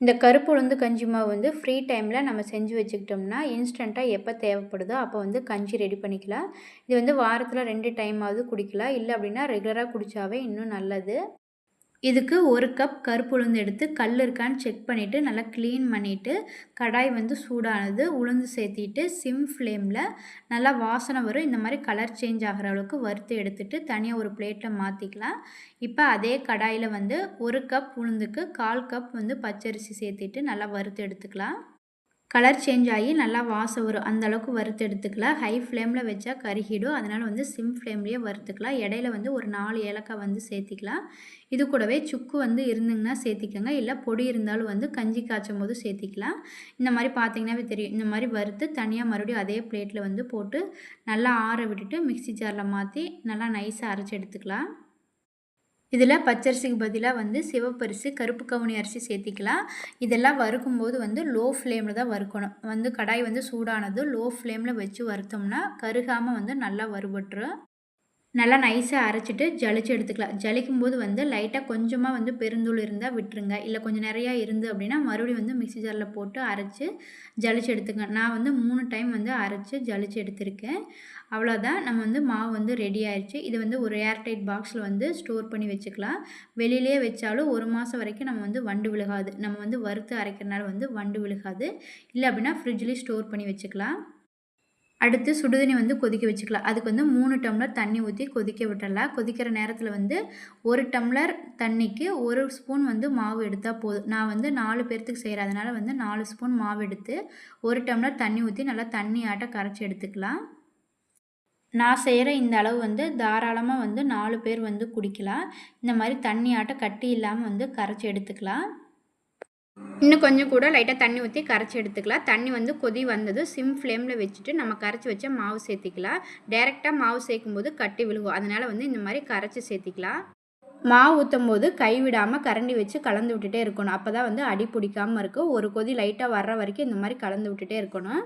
இந்த கருப்பு உளுந்து கஞ்சி மாவு வந்து ஃப்ரீ டைமில் நம்ம செஞ்சு வச்சுக்கிட்டோம்னா இன்ஸ்டண்ட்டாக எப்போ தேவைப்படுதோ அப்போ வந்து கஞ்சி ரெடி பண்ணிக்கலாம். இது வந்து வாரத்தில் ரெண்டு டைமாவது குடிக்கலாம். இல்லை அப்படின்னா ரெகுலராக குடித்தாவே இன்னும் நல்லது. இதுக்கு ஒரு கப் கருப்பு உளுந்து எடுத்து கல் இருக்கான்னு செக் பண்ணிவிட்டு நல்லா க்ளீன் பண்ணிவிட்டு கடாய் வந்து சூடானது உளுந்து சேர்த்திட்டு சிம் ஃப்ளேமில் நல்லா வாசனை வரும். இந்த மாதிரி கலர் சேஞ்ச் ஆகிற அளவுக்கு வறுத்து எடுத்துகிட்டு தனியாக ஒரு பிளேட்டில் மாற்றிக்கலாம் இப்போ அதே கடாயில் வந்து ஒரு கப் உளுந்துக்கு கால் கப் வந்து பச்சரிசி சேர்த்திட்டு நல்லா வறுத்து எடுத்துக்கலாம். கலர் சேஞ்ச் ஆகி நல்லா வாசம் வரும். அந்தளவுக்கு வறுத்து எடுத்துக்கலாம் ஹை ஃப்ளேமில் வச்சா கருகிடும். அதனால் வந்து சிம் ஃப்ளேம்லேயே வறுத்துக்கலாம். இடையில வந்து ஒரு நாலு ஏலக்காய் வந்து சேர்த்திக்கலாம். இது கூடவே சுக்கு வந்து இருந்துங்கன்னா சேர்த்திக்கோங்க. இல்லை பொடி இருந்தாலும் வந்து கஞ்சி காய்ச்சும் போது சேர்த்திக்கலாம். இந்த மாதிரி பார்த்தீங்கன்னாவே தெரியும். இந்த மாதிரி வறுத்து தனியாக மறுபடியும் அதே பிளேட்டில் வந்து போட்டு நல்லா ஆற விட்டுட்டு மிக்சி ஜாரில் மாற்றி நல்லா நைஸாக அரைச்சி எடுத்துக்கலாம். இதில் பச்சரிசிக்கு பதிலாக வந்து சிவப்பரிசி கருப்பு கவுனி அரிசி சேர்த்திக்கலாம். இதெல்லாம் வறுக்கும்போது வந்து லோ ஃப்ளேமில் தான் வறுக்கணும். வந்து கடாய் வந்து சூடானது லோ ஃப்ளேமில் வச்சு வறுத்தோம்னா கருகாமல் வந்து நல்லா வறுபட்டுரும். நல்லா நைஸாக அரைச்சிட்டு ஜலிச்சு எடுத்துக்கலாம். ஜலிக்கும் போது வந்து லைட்டாக கொஞ்சமாக வந்து பெருந்தூள் இருந்தால் விட்டுருங்க. இல்லை கொஞ்சம் நிறையா இருந்து அப்படின்னா மறுபடியும் வந்து மிக்சி ஜாரில் போட்டு அரைச்சி ஜலிச்சு எடுத்துங்க. நான் வந்து மூணு டைம் வந்து அரைச்சி ஜலிச்சு எடுத்திருக்கேன். அவ்வளோதான் நம்ம வந்து மாவு வந்து ரெடி ஆயிடுச்சு இது வந்து ஒரு ஏர்டைட் பாக்ஸில் வந்து ஸ்டோர் பண்ணி வச்சுக்கலாம். வெளியிலே வச்சாலும் ஒரு மாதம் வரைக்கும் நம்ம வந்து வண்டு விழுகாது. நம்ம வந்து வறுத்து அரைக்கிறனால வந்து வண்டு விழுகாது. இல்லை அப்படின்னா ஃப்ரிட்ஜ்லேயே ஸ்டோர் பண்ணி வச்சுக்கலாம். அடுத்து சுடுதண்ணி வந்து கொதிக்க வச்சுக்கலாம். அதுக்கு வந்து மூணு டம்ளர் தண்ணி ஊற்றி கொதிக்க விட்டுடலாம் கொதிக்கிற நேரத்தில் வந்து ஒரு டம்ளர் தண்ணிக்கு ஒரு ஸ்பூன் வந்து மாவு எடுத்தால் போதும். நான் வந்து நாலு பேர்த்துக்கு செய்கிறேன் அதனால் வந்து நாலு ஸ்பூன் மாவு எடுத்து ஒரு டம்ளர் தண்ணி ஊற்றி நல்லா தண்ணி ஆட்ட கரைச்சி எடுத்துக்கலாம். நான் செய்கிற இந்த அளவு வந்து தாராளமாக வந்து நாலு பேர் வந்து குடிக்கலாம். இந்த மாதிரி தண்ணி ஆட்ட கட்டி இல்லாமல் வந்து கரைச்சி எடுத்துக்கலாம். இன்னும் கொஞ்சம் கூட லைட்டாக தண்ணி ஊற்றி கரைச்சி எடுத்துக்கலாம். தண்ணி வந்து கொதி வந்தது சிம் ஃப்ளேமில் வச்சுட்டு நம்ம கரைச்சி வச்ச மாவு சேர்த்திக்கலாம். டேரெக்டாக மாவு சேர்க்கும் போது கட்டி விழுகும். அதனால் வந்து இந்த மாதிரி கரைச்சி சேர்த்திக்கலாம். மாவு ஊற்றும் போது கைவிடாமல் கரண்டி வச்சு கலந்து விட்டுட்டே இருக்கணும். அப்போ தான் வந்து அடி பிடிக்காமல் இருக்கும். ஒரு கொதி லைட்டாக வர்ற வரைக்கும் இந்த மாதிரி கலந்து விட்டுட்டே இருக்கணும்.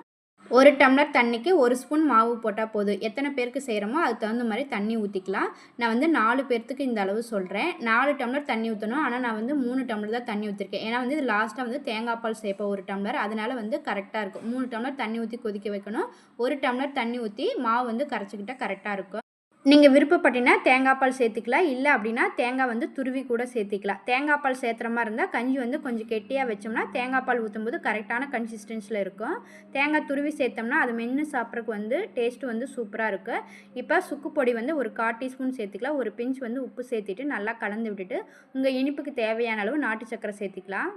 ஒரு டம்ளர் தண்ணிக்கு ஒரு ஸ்பூன் மாவு போட்டால் போதும். எத்தனை பேருக்கு செய்கிறோமோ அதுக்கு தகுந்த மாதிரி தண்ணி ஊற்றிக்கலாம் நான் வந்து நாலு பேர்த்துக்கு இந்த அளவு சொல்கிறேன் நாலு டம்ளர் தண்ணி ஊற்றணும் ஆனால் நான் வந்து மூணு டம்ளர் தான் தண்ணி ஊற்றிருக்கேன் ஏன்னா வந்து இது லாஸ்ட்டாக வந்து தேங்காய் பால் சேர்ப்போம் ஒரு டம்ளர். அதனால் வந்து கரெக்டாக இருக்கும். மூணு டம்ளர் தண்ணி ஊற்றி கொதிக்க வைக்கணும். ஒரு டம்ளர் தண்ணி ஊற்றி மாவு வந்து கரைச்சிக்கிட்டால் கரெக்டாக இருக்கும். நீங்கள் விருப்பப்பட்டீங்கன்னா தேங்காய் பால் சேர்த்துக்கலாம். இல்லை அப்படின்னா தேங்காய் வந்து துருவி கூட சேர்த்திக்கலாம். தேங்காய் பால் சேர்த்துற மாதிரி இருந்தால் கஞ்சி வந்து கொஞ்சம் கெட்டியாக வச்சோம்னா தேங்காய் பால் ஊற்றும்போது கரெக்டான கன்சிஸ்டன்ஸில் இருக்கும். தேங்காய் துருவி சேர்த்தோம்னா அது மென்று சாப்பிட்றதுக்கு வந்து டேஸ்ட்டு வந்து சூப்பராக இருக்கும் இப்போ சுக்கு பொடி வந்து ஒரு கால் டீஸ்பூன் சேர்த்துக்கலாம். ஒரு பிஞ்ச் வந்து உப்பு சேர்த்துட்டு நல்லா கலந்து விட்டுட்டு உங்கள் இனிப்புக்கு தேவையான அளவு நாட்டு சக்கரை சேர்த்துக்கலாம்.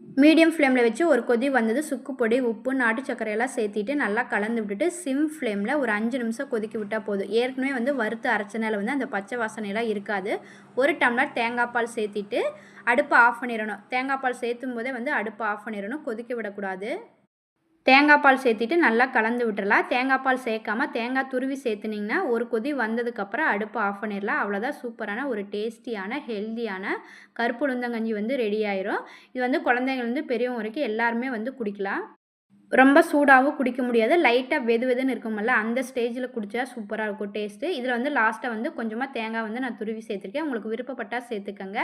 மீடியம் ஃப்ளேமில் வச்சு ஒரு கொதி வந்தது சுக்கு பொடி உப்பு நாட்டு சர்க்கரையெல்லாம் சேர்த்திட்டு நல்லா கலந்து விட்டுட்டு சிம் ஃப்ளேமில் ஒரு அஞ்சு நிமிஷம் கொதிக்க விட்டால் போதும். ஏற்கனவே வந்து வறுத்து அரைச்சனால வந்து அந்த பச்சை வாசனையெல்லாம் இருக்காது. ஒரு டம்ளர் தேங்காய் பால் சேர்த்திட்டு அடுப்பை ஆஃப் பண்ணிடணும். தேங்காய் பால் சேர்த்தும் போதே வந்து அடுப்பை ஆஃப் பண்ணிடணும். கொதிக்க விடக்கூடாது. தேங்காய் பால் சேர்த்திட்டு நல்லா கலந்து விட்டுறலாம். தேங்காய் பால் சேர்க்காம தேங்காய் துருவி சேர்த்துனிங்கன்னா ஒரு கொதி வந்ததுக்கப்புறம் அடுப்பு ஆஃப் பண்ணிடலாம். அவ்வளோதான் சூப்பரான ஒரு டேஸ்டியான ஹெல்த்தியான கருப்புளுந்தங்கஞ்சி வந்து ரெடி ஆயிரும். இது வந்து குழந்தைங்கள்லேருந்து பெரியவங்க வரைக்கும் எல்லாருமே வந்து குடிக்கலாம். ரொம்ப சூடாகவும் குடிக்க முடியாது. லைட்டாக வெது வெதுன்னு இருக்குமல்ல அந்த ஸ்டேஜில் குடித்தா சூப்பராக இருக்கும் டேஸ்ட்டு இதில் வந்து லாஸ்ட்டாக வந்து கொஞ்சமாக தேங்காய் வந்து நான் துருவி சேர்த்துருக்கேன். உங்களுக்கு விருப்பப்பட்டால் சேர்த்துக்கங்க.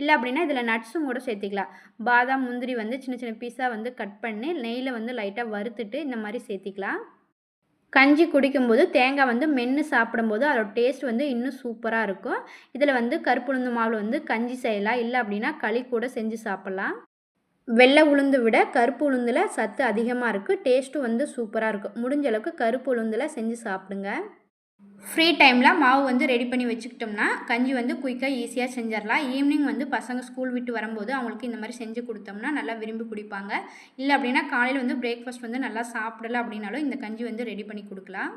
இல்லை அப்படின்னா இதில் நட்ஸும் கூட சேர்த்துக்கலாம். பாதாம் முந்திரி வந்து சின்ன சின்ன பீஸாக வந்து கட் பண்ணி நெய்யில் வந்து லைட்டாக வறுத்துட்டு இந்த மாதிரி சேர்த்திக்கலாம். கஞ்சி குடிக்கும்போது தேங்காய் வந்து மென்று சாப்பிடும்போது அதோட டேஸ்ட் வந்து இன்னும் சூப்பராக இருக்கும். இதில் வந்து கருப்புளுந்து மாவில் வந்து கஞ்சி செய்யலாம். இல்லை அப்படின்னா களி கூட செஞ்சு சாப்பிட்லாம். வெள்ளை உளுந்து விட கருப்பு உளுந்தில் சத்து அதிகமாக இருக்குது டேஸ்ட்டும் வந்து சூப்பராக இருக்கும் முடிஞ்ச அளவுக்கு கருப்பு உளுந்தில் செஞ்சு சாப்பிடுங்க. ஃப்ரீ டைமில் மாவு வந்து ரெடி பண்ணி வச்சுக்கிட்டோம்னா கஞ்சி வந்து குயிக்காக ஈஸியாக செஞ்சிடலாம். ஈவினிங் வந்து பசங்க ஸ்கூல் விட்டு வரும்போது அவங்களுக்கு இந்த மாதிரி செஞ்சு கொடுத்தோம்னா நல்லா விரும்பி குடிப்பாங்க. இல்லை அப்படின்னா காலையில் வந்து பிரேக்ஃபாஸ்ட் வந்து நல்லா சாப்பிடல அப்படின்னாலும் இந்த கஞ்சி வந்து ரெடி பண்ணி கொடுக்கலாம்.